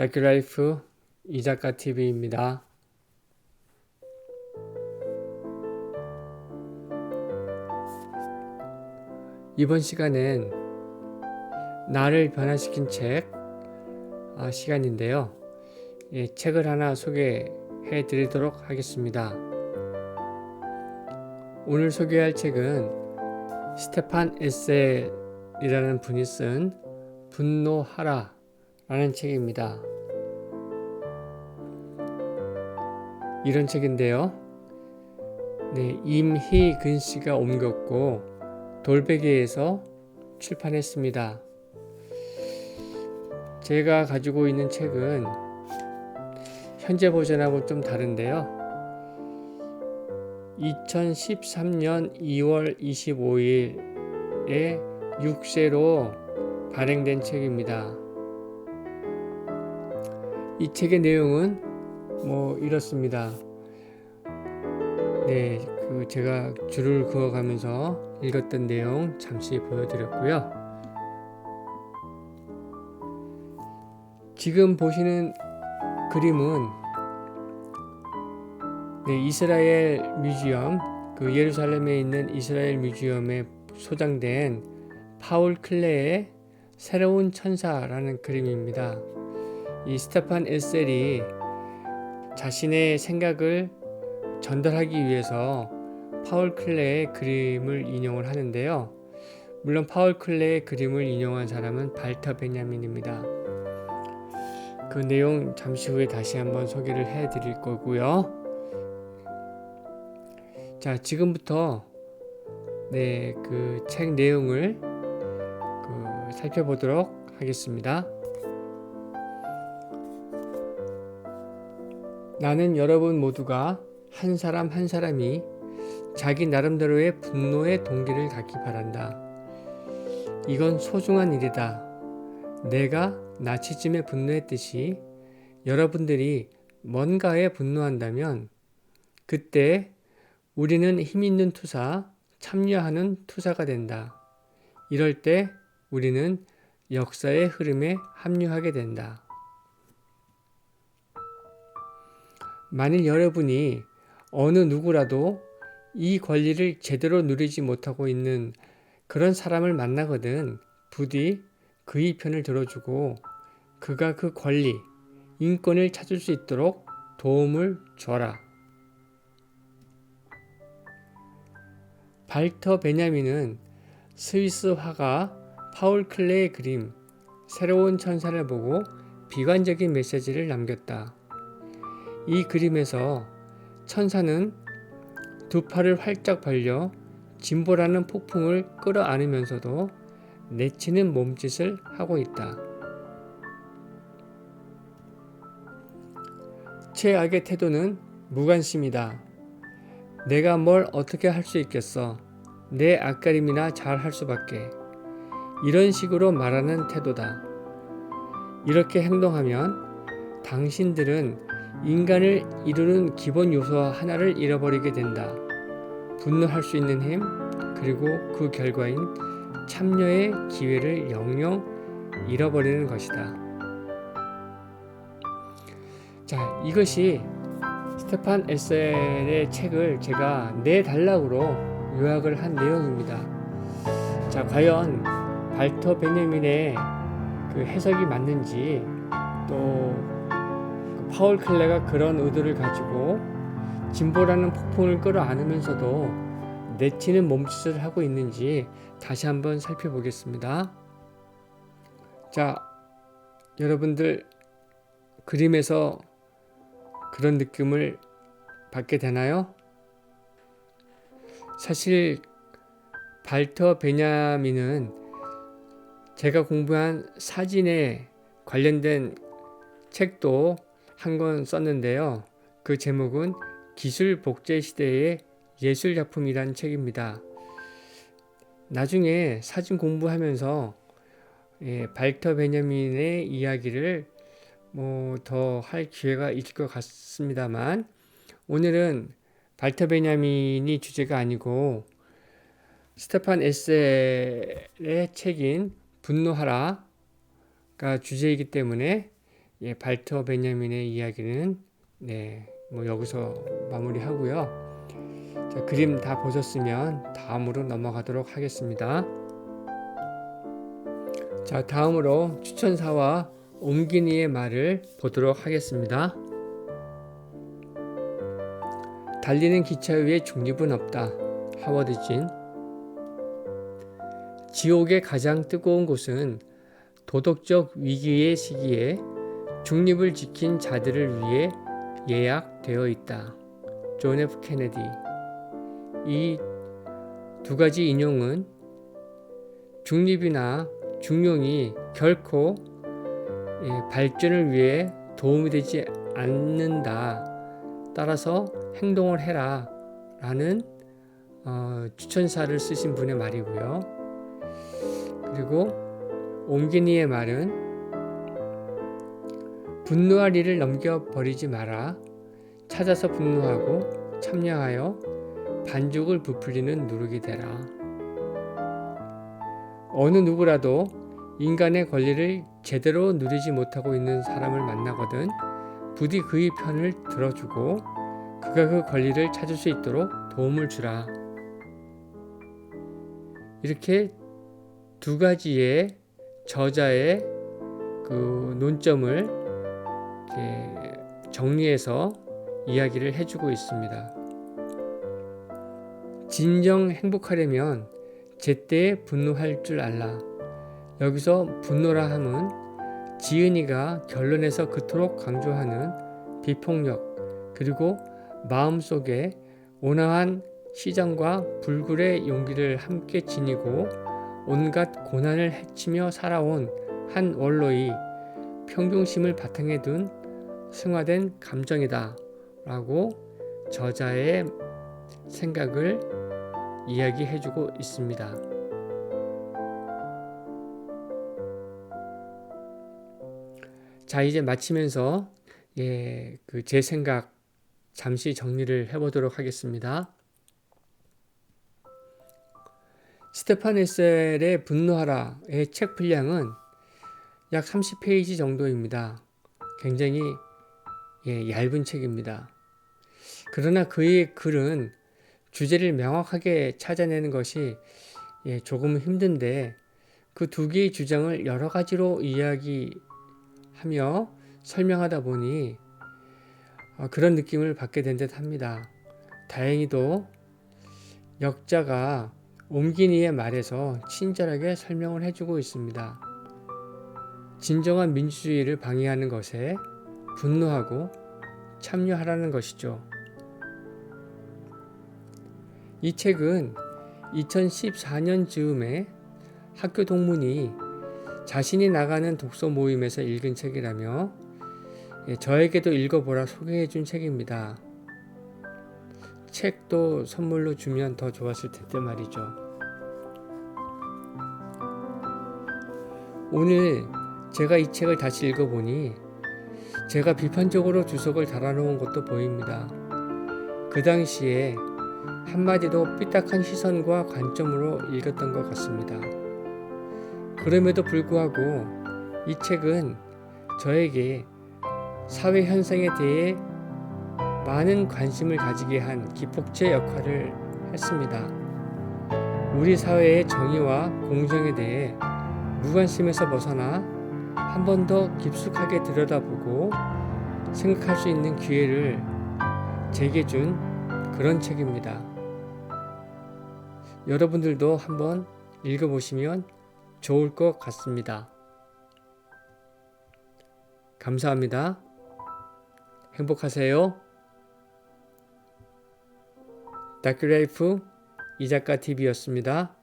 다큐라이프 이작가 TV입니다. 이번 시간엔 나를 변화시킨 책 아, 시간인데요. 예, 책을 하나 소개해 드리도록 하겠습니다. 오늘 소개할 책은 스테판 에셀이라는 분이 쓴 분노하라 라는 책입니다. 이런 책인데요. 네, 임희근 씨가 옮겼고 돌베개에서 출판했습니다. 제가 가지고 있는 책은 현재 버전하고 좀 다른데요. 2013년 2월 25일에 6세로 발행된 책입니다. 이 책의 내용은 뭐 이렇습니다. 네, 그 제가 줄을 그어가면서 읽었던 내용 잠시 보여드렸고요. 지금 보시는 그림은 네, 이스라엘 뮤지엄, 그 예루살렘에 있는 이스라엘 뮤지엄에 소장된 파울 클레의 새로운 천사라는 그림입니다. 이 스테판 에셀이 자신의 생각을 전달하기 위해서 파울 클레의 그림을 인용을 하는데요. 물론 파울 클레의 그림을 인용한 사람은 발터 베냐민입니다. 그 내용 잠시 후에 다시 한번 소개를 해 드릴 거고요. 자, 지금부터 네, 그 책 내용을 그 살펴보도록 하겠습니다. 나는 여러분 모두가 한 사람 한 사람이 자기 나름대로의 분노의 동기를 갖기 바란다. 이건 소중한 일이다. 내가 나치즘에 분노했듯이 여러분들이 뭔가에 분노한다면 그때 우리는 힘 있는 투사, 참여하는 투사가 된다. 이럴 때 우리는 역사의 흐름에 합류하게 된다. 만일 여러분이 어느 누구라도 이 권리를 제대로 누리지 못하고 있는 그런 사람을 만나거든 부디 그의 편을 들어주고 그가 그 권리, 인권을 찾을 수 있도록 도움을 줘라. 발터 베냐민은 스위스 화가 파울 클레의 그림 새로운 천사를 보고 비관적인 메시지를 남겼다. 이 그림에서 천사는 두 팔을 활짝 벌려 진보라는 폭풍을 끌어안으면서도 내치는 몸짓을 하고 있다. 최악의 태도는 무관심이다. 내가 뭘 어떻게 할 수 있겠어. 내 앞가림이나 잘 할 수밖에. 이런 식으로 말하는 태도다. 이렇게 행동하면 당신들은 인간을 이루는 기본 요소 하나를 잃어버리게 된다. 분노할 수 있는 힘, 그리고 그 결과인 참여의 기회를 영영 잃어버리는 것이다. 자, 이것이 스테판 에셀의 책을 제가 네 단락으로 요약을 한 내용입니다. 자, 과연 발터 베냐민의 그 해석이 맞는지 또 파울 클레가 그런 의도를 가지고 진보라는 폭풍을 끌어안으면서도 내치는 몸짓을 하고 있는지 다시 한번 살펴보겠습니다. 자, 여러분들 그림에서 그런 느낌을 받게 되나요? 사실 발터 베냐민은 제가 공부한 사진에 관련된 책도 한 권 썼는데요. 그 제목은 기술 복제 시대의 예술 작품이란 책입니다. 나중에 사진 공부하면서 예, 발터 베냐민의 이야기를 뭐 더 할 기회가 있을 것 같습니다만 오늘은 발터 베냐민이 주제가 아니고 스테판 에셀의 책인 분노하라가 주제이기 때문에 예, 발터 베냐민의 이야기는 네, 뭐 여기서 마무리하고요. 자, 그림 다 보셨으면 다음으로 넘어가도록 하겠습니다. 자, 다음으로 추천사와 옴기니의 말을 보도록 하겠습니다. 달리는 기차 위에 중립은 없다. 하워드 진. 지옥의 가장 뜨거운 곳은 도덕적 위기의 시기에 중립을 지킨 자들을 위해 예약되어 있다. 존 F 케네디. 이 두 가지 인용은 중립이나 중용이 결코 발전을 위해 도움이 되지 않는다. 따라서 행동을 해라. 라는 어, 추천사를 쓰신 분의 말이고요. 그리고 옴기니의 말은 분노할 일을 넘겨버리지 마라. 찾아서 분노하고 참여하여 반죽을 부풀리는 누룩이 되라. 어느 누구라도 인간의 권리를 제대로 누리지 못하고 있는 사람을 만나거든 부디 그의 편을 들어주고 그가 그 권리를 찾을 수 있도록 도움을 주라. 이렇게 두 가지의 저자의 그 논점을 정리해서 이야기를 해주고 있습니다. 진정 행복하려면 제때에 분노할 줄 알라. 여기서 분노라 함은 지은이가 결론에서 그토록 강조하는 비폭력 그리고 마음속에 온화한 시장과 불굴의 용기를 함께 지니고 온갖 고난을 헤치며 살아온 한 원로의 평중심을 바탕에 둔 승화된 감정이다 라고 저자의 생각을 이야기해 주고 있습니다. 자, 이제 마치면서 예, 그 제 생각 잠시 정리를 해 보도록 하겠습니다. 스테판 에셀의 분노하라의 책 분량은 약 30페이지 정도입니다. 굉장히 예, 얇은 책입니다. 그러나 그의 글은 주제를 명확하게 찾아내는 것이 예, 조금 힘든데 그 두 개의 주장을 여러 가지로 이야기하며 설명하다 보니 어, 그런 느낌을 받게 된 듯 합니다. 다행히도 역자가 옴기니의 말에서 친절하게 설명을 해주고 있습니다. 진정한 민주주의를 방해하는 것에 분노하고 참여하라는 것이죠. 이 책은 2014년 즈음에 학교 동문이 자신이 나가는 독서 모임에서 읽은 책이라며 예, 저에게도 읽어보라 소개해 준 책입니다. 책도 선물로 주면 더 좋았을 텐데 말이죠. 오늘 제가 이 책을 다시 읽어보니 제가 비판적으로 주석을 달아놓은 것도 보입니다. 그 당시에 한마디도 삐딱한 시선과 관점으로 읽었던 것 같습니다. 그럼에도 불구하고 이 책은 저에게 사회 현상에 대해 많은 관심을 가지게 한 기폭제 역할을 했습니다. 우리 사회의 정의와 공정에 대해 무관심에서 벗어나 한 번 더 깊숙하게 들여다보고 생각할 수 있는 기회를 제게 준 그런 책입니다. 여러분들도 한번 읽어보시면 좋을 것 같습니다. 감사합니다. 행복하세요. 다큐라이프 이작가 TV였습니다.